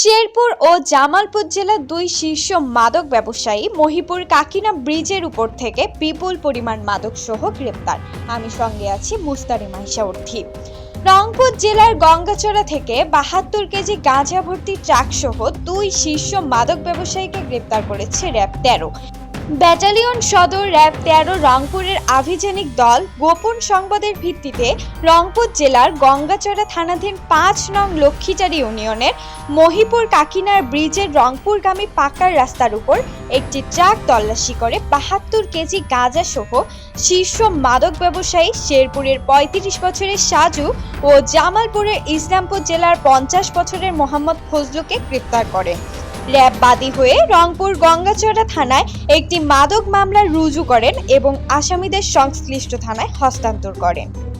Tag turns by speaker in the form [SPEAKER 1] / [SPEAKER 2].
[SPEAKER 1] শেরপুর ও জামালপুর জেলার দুই শীর্ষ মাদক ব্যবসায়ী মহিপুর কাকিনা ব্রিজের উপর থেকে বিপুল পরিমাণ মাদক সহ গ্রেপ্তার। আমি সঙ্গে আছি মুস্তারি মাইশা অর্থি রংপুর জেলার গঙ্গাচড়া থেকে বাহাত্তর কেজি গাঁজা ভর্তি ট্রাক সহ দুই শীর্ষ মাদক ব্যবসায়ীকে গ্রেপ্তার করেছে র্যাব তেরো। ব্যাটালিয়ন সদর র্যাব তেরো রংপুরের আভিযানিক দল গোপন সংবাদের ভিত্তিতে রংপুর জেলার গঙ্গাচড়া থানাধীন পাঁচ নং লক্ষ্মীচারি ইউনিয়নের মহিপুর কাকিনার ব্রিজের রংপুরগামী পাকার রাস্তার উপর একটি ট্রাক তল্লাশি করে বাহাত্তর কেজি গাঁজা সহ শীর্ষ মাদক ব্যবসায়ী শেরপুরের পঁয়ত্রিশ বছরের সাজু ও জামালপুরের ইসলামপুর জেলার পঞ্চাশ বছরের মোহাম্মদ ফজলুকে গ্রেপ্তার করে। র্যাব বাদী হয়ে রংপুর গঙ্গাচড়া থানায় একটি মাদক মামলা রুজু করেন এবং আসামিদের সংশ্লিষ্ট থানায় হস্তান্তর করেন।